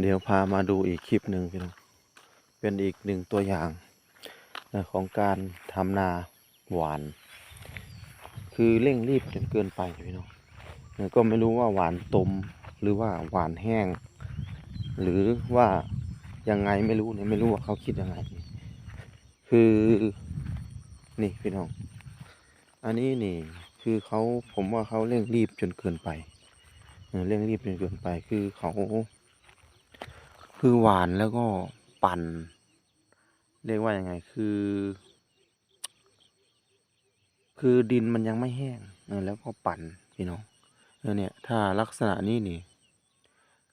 เดี๋ยวพามาดูอีกคลิปหนึ่งพี่น้องเป็นอีกหนึ่งตัวอย่างนะของการทำนาหวาน คือเร่งรีบจนเกินไปพี่น้องนะก็ไม่รู้ว่าหวานตมหรือว่าหวานแห้ง หรือว่ายังไงไม่รู้เนี่ยไม่รู้ว่าเขาคิดยังไง คือนี่พี่น้อง อันนี้นี่คือเขาผมว่าเขาเร่งรีบจนเกินไปเร่งรีบจนเกินไปคือเขา คือหวานแล้วก็ปั่น เรียกว่ายังไงคือ คือดินมันยังไม่แห้งเออแล้วก็ปั่นพี่น้องเออเนี่ย ถ้าลักษณะนี้นี่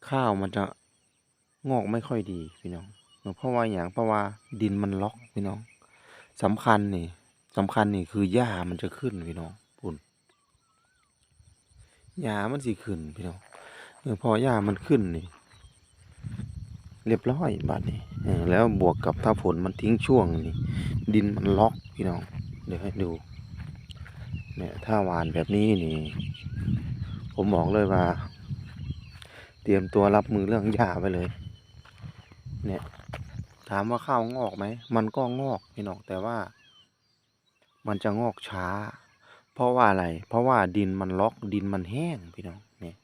ข้าวมันจะงอกไม่ค่อยดีพี่น้องเออเพราะว่าอย่างเพราะว่าดินมันล็อกพี่น้องสำคัญนี่สำคัญนี่คือหญ้ามันจะขึ้นพี่น้องปุ่นหญ้ามันสิขึ้นพี่น้องเออพอหญ้ามันขึ้นนี่ เรียบร้อยบัดนี้แล้วบวกกับถ้าฝนมันทิ้งช่วงนี่ดินมันล็อกพี่น้อง เดี๋ยวให้ดูเนี่ยถ้าหวานแบบนี้นี่ ผมบอกเลยว่า เตรียมตัวรับมือเรื่องหญ้าไปเลย เนี่ย ถามว่าข้าวงอกไหมมันก็งอกพี่น้องแต่ว่า มันจะงอกช้า เพราะว่าอะไร เพราะว่าดินมันล็อกดินมันแห้งพี่น้องเนี่ย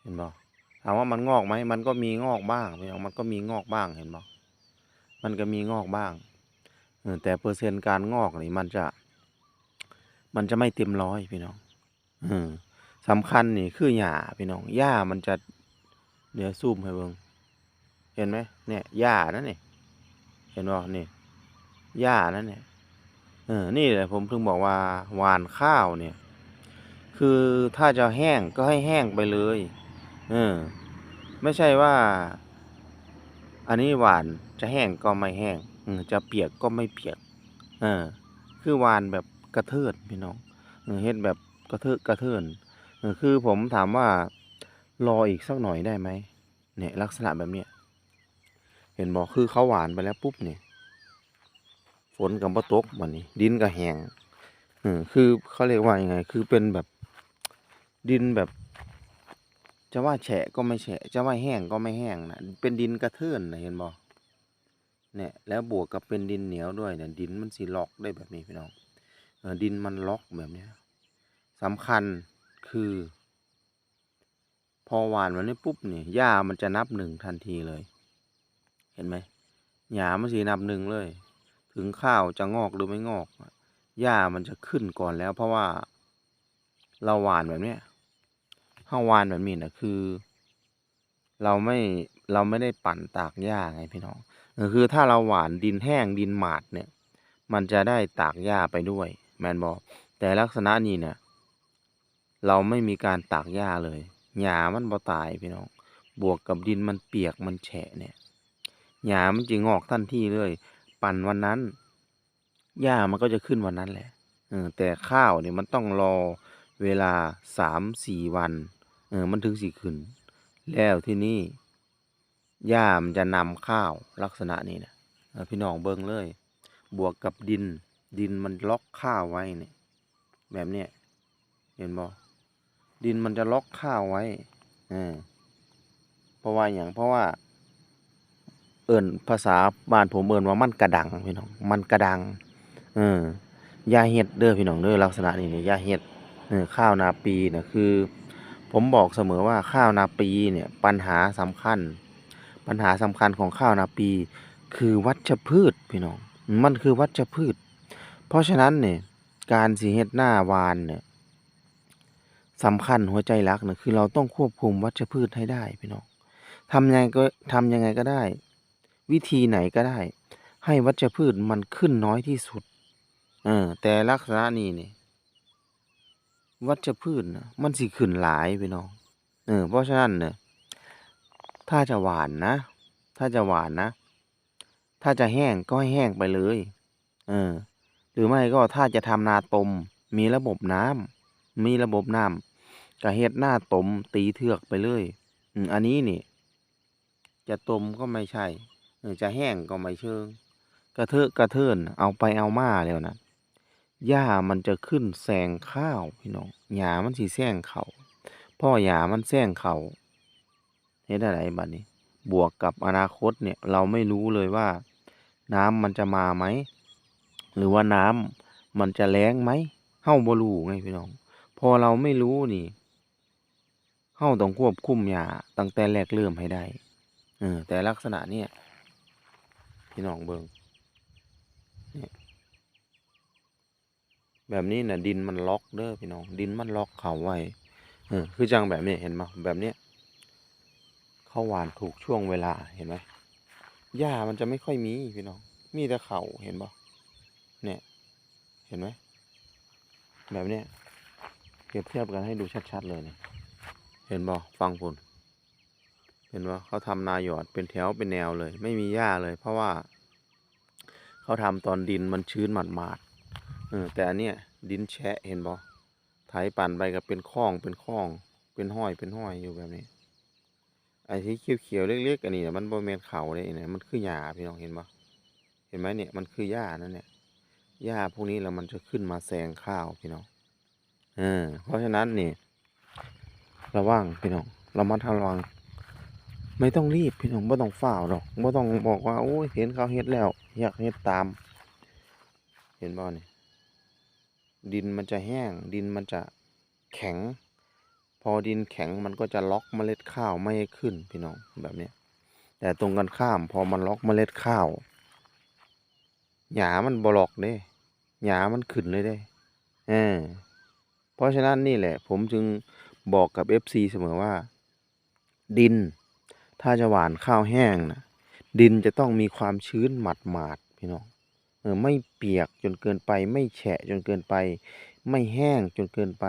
เห็นบ่ ถามว่ามันงอกไหมมันก็มีงอกบ้างพี่น้องมันก็มีงอกบ้างเห็นบ่มันก็มีงอกบ้างเออแต่เปอร์เซ็นต์การงอกนี่มันจะ มันจะไม่เต็มร้อยพี่น้องออสำคัญนี่คือหญ้าพี่น้องหญ้ามันจะเดี๋ยวซูมให้เบิ่งเห็นไหมเนี่ยหญ้านั่นนี่เห็นบ่นี่หญ้านั่นเนี่ยเออนี่แหละผมถึงบอกว่าหวานข้าวเนี่ย คือถ้าจะแห้งก็ให้แห้งไปเลย เออ ไม่ใช่ว่า อันนี้หวานจะแห้งก็ไม่แห้งเออจะเปียกก็ไม่เปียก เออ คือหวานแบบกระเทิดพี่น้องเฮ็ดแบบกระเทิดกระเทินเออคือผมถามว่ารออีกสักหน่อยได้ไหมเนี่ย ลักษณะแบบเนี้ยเห็นบอกคือเขาหวานไปแล้วปุ๊บเนี่ยฝนกับบ่ตกวันนี้ ดินก็แห้งเออคือเขาเรียกว่ายังไง คือเป็นแบบดินแบบ จะว่าแฉะก็ไม่แฉะ จะว่าแห้งก็ไม่แห้งนะเป็นดินกระเทือนนะเห็นบ่เนี่ยแล้วบวกกับเป็นดินเหนียวด้วยเนี่ยดินมันสิล็อกได้แบบนี้พี่น้องเออดินมันล็อกแบบเนี้ยสำคัญคือ พอหวานวันนี้ปุ๊บเนี่ยหญ้ามันจะนับหนึ่งทันทีเลย เห็นไหมหญ้ามันสีนับหนึ่งเลย ถึงข้าวจะงอกหรือไม่งอกหญ้ามันจะขึ้นก่อนแล้ว เพราะว่าเราหวานแบบเนี้ย ถ้าหวานแบบนี้นะคือ เราไม่เราไม่ได้ปั่นตากหญ้าไงพี่น้องคือถ้าเราหวานดินแห้งดินหมาดเนี่ย มันจะได้ตากหญ้าไปด้วย แมนบอก แต่ลักษณะนี้เนี่ย เราไม่มีการตากหญ้าเลยหญ้ามันบ่ตายพี่น้อง บวกกับดินมันเปียกมันแฉะเนี่ยหญ้ามันจะงอกทันทีเลย ปั่นวันนั้นหญ้ามันก็จะขึ้นวันนั้นแหละแต่ข้าวเนี่ยมันต้องรอเวลาสามสี่วัน เออมันถึงสิขึ้น แล้วที่นี่หญ้ามันจะนำข้าวลักษณะนี้นะพี่น้องเบิ่งเลย บวกกับดิน ดินมันล็อกข้าวไว้เนี่ยแบบเนี้ยเห็นบ่ดินมันจะล็อกข้าวไว้เออเพราะว่าอย่างเพราะว่า เอิ่นภาษาบ้านผมเอิ่นว่ามันกระดังพี่น้อง มันกระดัง เออยาเห็ดเด้อพี่น้องเด้อลักษณะนี้เนี่ยยาเห็ดเออข้าวนาปีเนี่ยคือ ผมบอกเสมอว่าข้าวนาปีเนี่ยปัญหาสำคัญ ปัญหาสำคัญของข้าวนาปี คือวัชพืชพี่น้อง มันคือวัชพืช เพราะฉะนั้นเนี่ยการสีเฮ็ดหน้าวานเนี่ยสำคัญหัวใจหลักเนี่ยคือเราต้องควบคุมวัชพืชให้ได้พี่น้องทำยังไงก็ทำยังไงก็ได้ วิธีไหนก็ได้ ให้วัชพืชมันขึ้นน้อยที่สุดเออแต่ลักษณะนี้นี่ย วัชพืชนะมันสิขึ้นหลายพี่น้องเออเพราะฉะนั้นเนี่ยถ้าจะหวานนะ ถ้าจะหวานนะ ถ้าจะแห้งก็ให้แห้งไปเลย เออ หรือไม่ก็ถ้าจะทำนาตม มีระบบน้ำมีระบบน้ำก็เฮ็ดหน้าตมตีเทือกไปเลยอืมอันนี้นี่ จะตมก็ไม่ใช่จะแห้งก็ไม่เชิง กระเทอะกระเทินเอาไปเอามาแล้วนะ หญ้ามันจะขึ้นแซงข้าวพี่น้องหญ้ามันสิแซงเขาพ่อหญ้ามันแซงเขาเฮ็ดอะไรบัดนี้ บวกกับอนาคตเนี่ยเราไม่รู้เลยว่า น้ำมันจะมาไหมหรือว่าน้ำมันจะแล้งไหมเฮาบ่รู้ไงพี่น้อง พอเราไม่รู้นี่เฮาต้องควบคุมหญ้าตั้งแต่แรกเริ่มให้ได้เออแต่ลักษณะเนี้ยพี่น้องเบิ่งเนี่ย แบบนี้น่ะดินมันล็อกเด้อพี่น้อง ดินมันล็อกเขาไว้เออคือจังแบบนี้เห็นบ่แบบเนี้ยเขาหวานถูกช่วงเวลาเห็นไหมหญ้ามันจะไม่ค่อยมีพี่น้อง มีแต่เขาเห็นบ่เนี่ย เห็นไหมแบบเนี้ยเปรียบเทียบกันให้ดูชัดๆเลยเนี่ยเห็นบ่ฟังผลเห็นบ่าเขาทำนาหยอดเป็นแถวเป็นแนวเลย ไม่มีหญ้าเลย เพราะว่า เขาทำตอนดินมันชื้นหมาด เออแต่อันเนี้ยดินแฉะเห็นบ่ไถปั่นไปก็เป็นคลองเป็นคลอง เป็นห้อยเป็นห้อยอยู่แบบนี้ไอ้ที่เขียวๆเล็กๆอันนี้น่ะมันบ่แม่นเขาเลยเนี่ยมันคือหญ้าพี่น้องเห็นบ่เห็นไหมเนี่ยมันคือหญ้านั่นเนี่ยหญ้าพวกนี้แล้วมันจะขึ้นมาแซงข้าวพี่น้องเออเพราะฉะนั้นนี่ ระวังพี่น้องเรามาระวัง ไม่ต้องรีบพี่น้องบ่ต้องฝ้าวดอกบ่ต้องบอกว่าโอ้ยเห็นเขาเฮ็ดแล้ว อยากเฮ็ดตาม เห็นบ่เนี่ย ดินมันจะแห้ง ดินมันจะแข็ง พอดินแข็งมันก็จะล็อกเมล็ดข้าวไม่ให้ขึ้นพี่น้องแบบนี้แต่ตรงกันข้ามพอมันล็อกเมล็ดข้าวหญ้ามันบล็อกเด้หญ้ามันขึ้นเลยเด้เออเพราะฉะนั้นนี่แหละ ผมจึงบอกกับ FC เสมอว่า ดิน ถ้าจะหว่านข้าวแห้งนะดินจะต้องมีความชื้นหมาดๆพี่น้อง ไม่เปียกจนเกินไป ไม่แฉะจนเกินไป ไม่แห้งจนเกินไป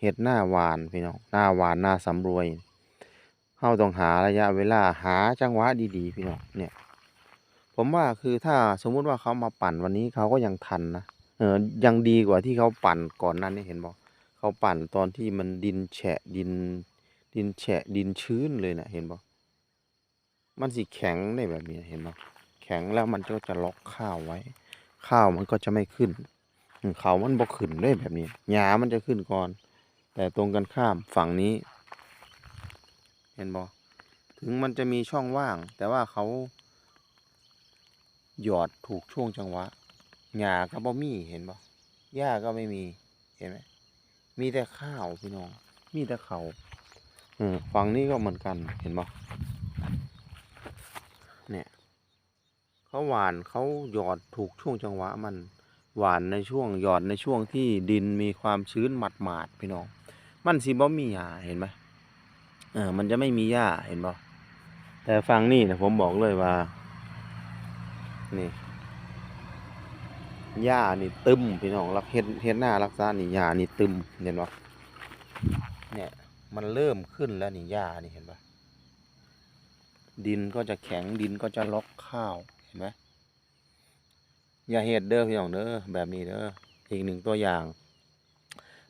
เฮ็ดหน้าหวานพี่น้องหน้าหวานหน้าสำรวยเฮาต้องหาระยะเวลาหาจังหวะดีๆพี่น้องเนี่ย ผมว่าคือถ้าสมมุติว่าเขามาปั่นวันนี้เขาก็ยังทันนะเออยังดีกว่าที่เขาปั่นก่อนนั้นนี่เห็นบ่เขาปั่นตอนที่มันดินแฉะดิน ดินแฉะดินชื้นเลยนะเห็นบ่มันสิแข็งได้แบบนี้เห็นบ่ แข็งแล้วมันก็จะล็อกข้าวไว้ ข้าวมันก็จะไม่ขึ้น เขามันบ่ขึ้นเลยแบบนี้หญ้ามันจะขึ้นก่อน แต่ตรงกันข้ามฝั่งนี้ เห็นบ่ถึงมันจะมีช่องว่าง แต่ว่าเขา หยอดถูกช่วงจังหวะหญ้าก็บ่มีเห็นบ่หญ้าก็ไม่มีเห็นไหมมีแต่ข้าวพี่น้อง มีแต่เขาเออฝั่งนี้ก็เหมือนกันเห็นบ่เนี่ย เขาหวานเขาหยอดถูกช่วงจังหวะมัน หวานในช่วงหยอดในช่วงที่ดินมีความชื้นหมาดๆพี่น้อง มันสิบ่มีหญ้าเห็นไหมเออมันจะไม่มีหญ้าเห็นบ่แต่ฟังนี่นะผมบอกเลยว่า นี่หญ้านี่ตึมพี่น้องรักเฮ็ดเฮ็ดหน้ารักษานี่หญ้านี่ตึมเห็นบ่เนี่ย มันเริ่มขึ้นแล้วนี่หญ้านี่เห็นบ่ดินก็จะแข็งดินก็จะล็อกข้าว นไหมอย่าเฮ็ดเด้อพี่น้องเด้อแบบนี้เด้ออีกหนึ่งตัวอย่าง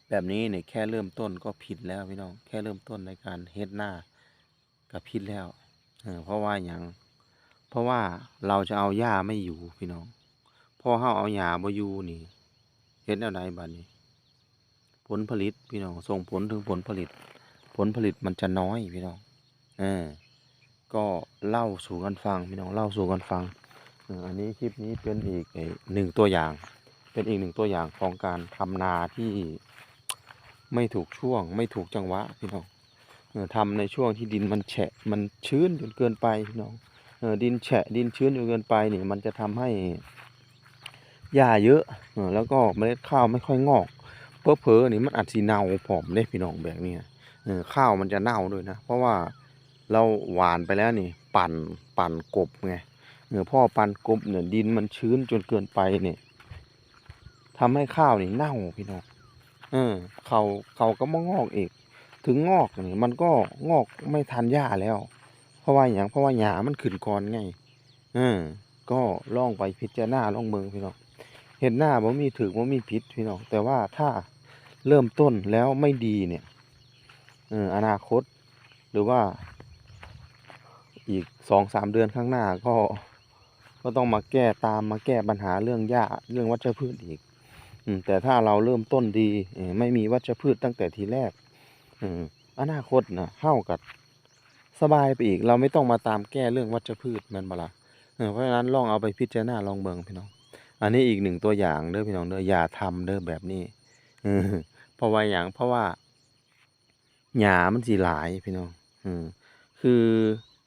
แบบนี้เนี่ยแค่เริ่มต้นก็ผิดแล้วพี่น้องแค่เริ่มต้นในการเฮ็ดหน้าก็ผิดแล้วเออเพราะว่าหยังเพราะว่าเราจะเอาหญ้าไม่อยู่พี่น้องพอเฮาเอาหญ้าบ่อยู่นี่เฮ็ดแนวใดบัดนี้ ผลผลิตพี่น้องส่งผลถึงผลผลิต ผลผลิตมันจะน้อยพี่น้องเออก็เล่าสู่กันฟังพี่น้องเล่าสู่กันฟัง อันนี้คลิปนี้เป็นอีกหนึ่งตัวอย่าง เป็นอีกหนึ่งตัวอย่างของการทำนาที่ไม่ถูกช่วง ไม่ถูกจังหวะพี่น้องออทำในช่วงที่ดินมันแฉะมันชื้นจนเกินไปพี่น้องอดินแฉะดินชื้นจนเกินไปนี่มันจะทำให้หญ้าเยอะอแล้วก็เมล็ดข้าวไม่ค่อยงอกเพอๆนี่มันอาจสิเน่าผอมเด้พี่น้องแบบนี้ข้าวมันจะเน่าด้วยนะ เพราะว่าเราหวานไปแล้วนี่ ปั่นปั่นกบไง เออพ่อปันกบเนี่ยดินมันชื้นจนเกินไปเนี่ยทำให้ข้าวนี่เน่าพี่น้องเออเขาเขาก็มางอกอีกถึงงอกนี่มันก็งอกไม่ทันหญ้าแล้ว เพราะว่าอย่างเพราะว่าหญ้ามันขึ้นก่อนไงเออก็ล่องไปพิจารณาล่องเบิ่งพี่น้องเห็นหน้าบ่มีถึกบ่มีผิดพี่น้องแต่ว่าถ้าเริ่มต้นแล้วไม่ดีเนี่ยเอออนาคต หรือว่า อีกสองสามเดือนข้างหน้าก็ ก็ต้องมาแก้ตามมาแก้ปัญหาเรื่องหญ้าเรื่องวัชพืชอีก อืม แต่ถ้าเราเริ่มต้นดีไม่มีวัชพืชตั้งแต่ทีแรกเอออนาคตนะเฮากับสบายไปอีก เราไม่ต้องมาตามแก้เรื่องวัชพืชมันบล่ะเพราะฉะนั้นลองเอาไปพิจารณาลองเบิงพี่น้อง อันนี้อีกหนึ่งตัวอย่างเด้อพี่น้องเด้ออย่าทำเด้อแบบนี้เพราะว่าหยังเพราะว่าหญ้ามันสิหลายพี่น้องอืมคือ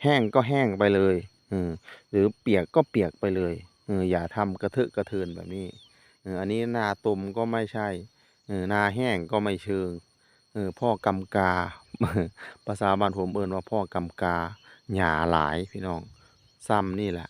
แห้งก็แห้งไปเลย อืมหรือเปียกก็เปียกไปเลยเอออย่าทำกระเทอะกระเทินแบบนี้เอออันนี้นาตมก็ไม่ใช่เออนาแห้งก็ไม่เชิงเออพ่อกำกา ภาษาบ้านผมเอิ้นว่าพ่อกำกาหญ้าหลายพี่น้องซ้ำนี่แหละ